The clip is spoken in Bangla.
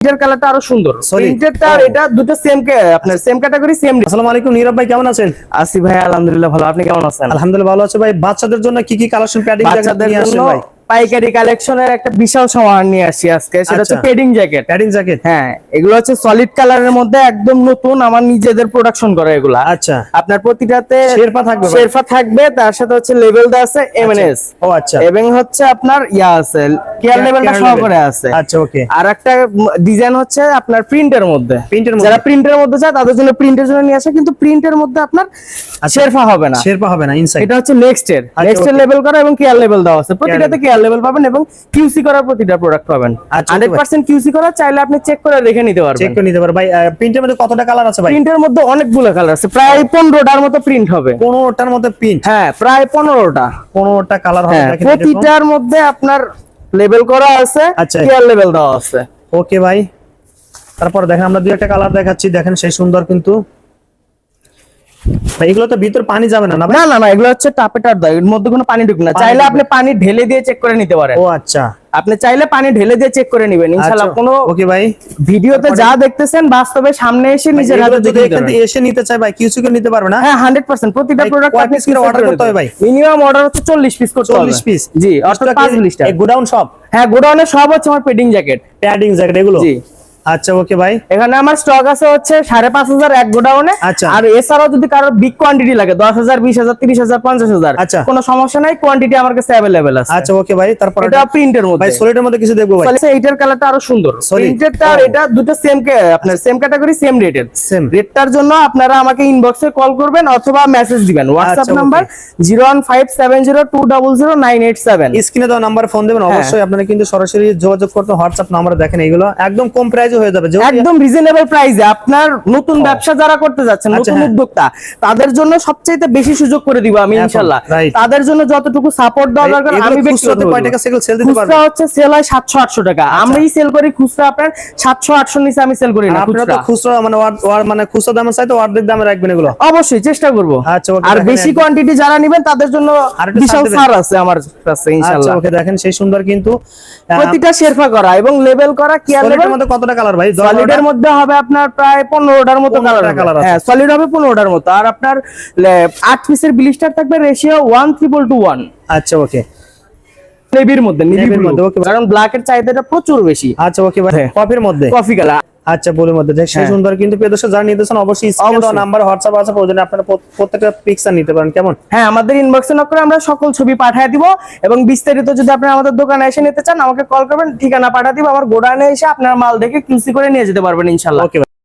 কালারটা আরও সুন্দর. প্রিন্টেডটা আর এটা দুটো সেম আপনার সেম ক্যাটাগরি সেম আসসালামু আলাইকুম নীরব ভাই কেমন আছেন? আসি ভাই আলহামদুলিল্লাহ ভালো। আপনি কেমন আছেন? আলহামদুলিল্লাহ ভালো আছে ভাই। বাচ্চাদের জন্য কি কি কালেকশন প্যাডিং বাচ্চাদের জন্য পাইকারি কালেকশনের একটা বিশাল সমাহার নিয়ে আসি আজকে সেটা হচ্ছে আচ্ছা। পেডিং জ্যাকেট প্যাডিং জ্যাকেট হ্যাঁ এগুলো হচ্ছে সলিড কালারের মধ্যে একদম নতুন আমার নিজেদের প্রোডাকশন করা এগুলা। আচ্ছা। আপনার প্রতিটাতে শেরপা থাকবে? শেরপা থাকবে তার সাথে হচ্ছে লেভেল দেওয়া আছে এমএনএস ও আচ্ছা। এবং হচ্ছে আপনার ইয়া আছে কেয়ার লেভেলটা সহকারে আছে। আচ্ছা ওকে আর একটা ডিজাইন হচ্ছে আপনার প্রিন্টের মধ্যে। প্রিন্টের মধ্যে? যারা প্রিন্টের মধ্যে চায় তাদের জন্য প্রিন্টের জন্য নিয়ে আসে কিন্তু প্রিন্টের মধ্যে আপনার শেরফা হবে না। শেরপা হবে না ইনসাইড এটা হচ্ছে নেক্সট এর আচ্ছা, নেক্সট এর. লেভেল করা এবং কেয়ার লেভেল দেওয়া আছে। প্রতিটাতে কেয়ার লেভেল পাবেন এবং কিউসি করা প্রতিটা প্রোডাক্ট পাবেন। আচ্ছা, 100% কিউসি করা চাইলে আপনি চেক করে দেখে নিতে পারবেন। চেক করে নিতে পারো ভাই প্রিন্টের মধ্যে কতটা কালার আছে ভাই? প্রিন্টের মধ্যে অনেকগুলো কালার আছে। প্রায় 15টার মতো প্রিন্ট হবে। পনেরোটার মধ্যে প্রিন্ট হ্যাঁ প্রায় 15টা পনেরোটা কালার হবে হ্যাঁ প্রতিটার মধ্যে আপনার লেভেল করা আছে আচ্ছা। কেয়ার লেভেল দেওয়া আছে। ওকে ভাই। তারপর দেখেন আমরা দুই একটা কালার দেখাচ্ছি। দেখেন সেই সুন্দর কিন্তু। এগুলো তো ভিতর পানি যাবে না না না না এগুলো হচ্ছে টাপেটার দাও এর মধ্যে কোনো পানি ঢুকবে না। চাইলে আপনি পানি ঢেলে দিয়ে চেক করে নিতে পারেন। ও আচ্ছা। আপনি চাইলে পানি ঢেলে দিয়ে চেক করে নেবেন ইনশাআল্লাহ কোনো ওকে ভাই। ভিডিওতে যা দেখতেছেন বাস্তবে সামনে এসে নিজের হাতে যদি এখান এসে নিতে চাই ভাই কিছু করে নিতে পারবে না? হ্যাঁ হান্ড্রেড পার্সেন্ট প্রতিটা ভাই, প্রোডাক্ট আপনি করে order করতে হবে ভাই? মিনিমাম অর্ডার হচ্ছে চল্লিশ পিস করতে হবে। চল্লিশ পিস জি অর্থাৎ পাঁচ লিস্টার গোডাউন সব হ্যাঁ গোডাউনে সব হচ্ছে আমার পেডিং জ্যাকেট প্যাডিং জ্যাকেট এগুলো? জি। আচ্ছা ওকে ভাই এখানে আমার স্টক আছে হচ্ছে সাড়ে পাঁচ হাজার এক গোডাউনে আচ্ছা। আর এছাড়াও যদি কারোর বিগ কোয়ান্টিটি লাগে দশ হাজার বিশ হাজার তিরিশ হাজার পঞ্চাশ হাজার আচ্ছা। কোনো সমস্যা নাই কোয়ান্টিটি আমার কাছে অ্যাভেলেবেল আছে। আচ্ছা ওকে ভাই তারপর এটা প্রিন্টের মধ্যে। ভাই সলিডের মধ্যে কিছু দেখব ভাই। এইটার কালারটা আরও সুন্দর। প্রিন্টেডটা আর এটা দুটো সেম আপনার সেম ক্যাটাগরি সেম রেটের সেম রেটটার জন্য আপনারা আমাকে ইনবক্সে কল করবেন অথবা মেসেজ দিবেন। WhatsApp number zero one five seven zero two double zero nine eight seven স্ক্রিনে দেওয়া নাম্বার ফোন দেবেন হ্যাঁ। অবশ্যই আপনারা কিন্তু সরাসরি যোগাযোগ করতে হোয়াটসঅ্যাপ নাম্বার দেখেন এইগুলো একদম কম প্রাইজে হয়ে যাবে। একদম রিজনেবল প্রাইসে আপনার নতুন ব্যবসা যারা করতে যাচ্ছেন আচ্ছা, নতুন হ্যাঁ। উদ্যোক্তা তাদের জন্য সবচেয়ে বেশি সুযোগ করে দিব আমি এখন, ইনশাল্লাহ। তাদের জন্য যতটুকু সাপোর্ট দেওয়া দরকার আমি খুচরাতে কয় টাকা সেল দিতে পারবেন? খুচরা হচ্ছে সেল হয় সাতশো আটশো টাকা। আমি সেল করি খুচরা আপনার সাতশো আটশো নিচে আমি সেল করি না আপনারা তো খুচরা। মানে ওয়ার- মানে খুচরা দামের চাইতে অর্ধেক দামে রাখবেন এগুলো? অবশ্যই চেষ্টা করব। আচ্ছা, আর বেশি। কোয়ান্টিটি যারা নেবেন তাদের জন্য বিশাল ছাড় আছে আমার কাছে আচ্ছা ইনশাআল্লাহ ওকে দেখেন সেই সুন্দর কিন্তু প্রতিটা শেরফা করা এবং লেভেল করা কেয়ার লেভেল মধ্যে কতটা কালার ভাই সলিডের মধ্যে হবে আপনার প্রায় পনেরোটার মতো কালার হ্যাঁ সলিড হবে পনেরোটার মতো। আর আপনার লে- আট পিসের ব্লিস্টার থাকবে ratio one triple two one আচ্ছা ওকে নেভির মধ্যে নেভি Navy র ব্লু মধ্যে, ওকে কারণ ব্ল্যাক এর চাহিদাটা প্রচুর বেশি। আচ্ছা ওকে ভাই। হ্যাঁ। কফির মধ্যে। কফি কালার আচ্ছা বলের মধ্যে। দেখ সেই হ্যাঁ। সুন্দর কিন্তু প্রিয় দর্শক যারা নিতেছেন অবশ্যই স্ক্রিনে দেওয়া নাম্বার হোয়াটসঅ্যাপ আছে প্রয়োজনে আপনারা প্রত্যেকটা পিকচার নিতে পারেন। কেমন? হ্যাঁ আমাদের ইনবক্সে নক করে আমরা সকল ছবি পাঠিয়ে দিব এবং বিস্তারিত যদি আপনি আমাদের দোকানে এসে নিতে চান আমাকে কল করবেন ঠিকানা পাঠিয়ে দিব। আমার গোডাউনে এসে আপনার মাল দেখে কিউসি করে নিয়ে যেতে পারবেন ইনশাল্লাহ ওকে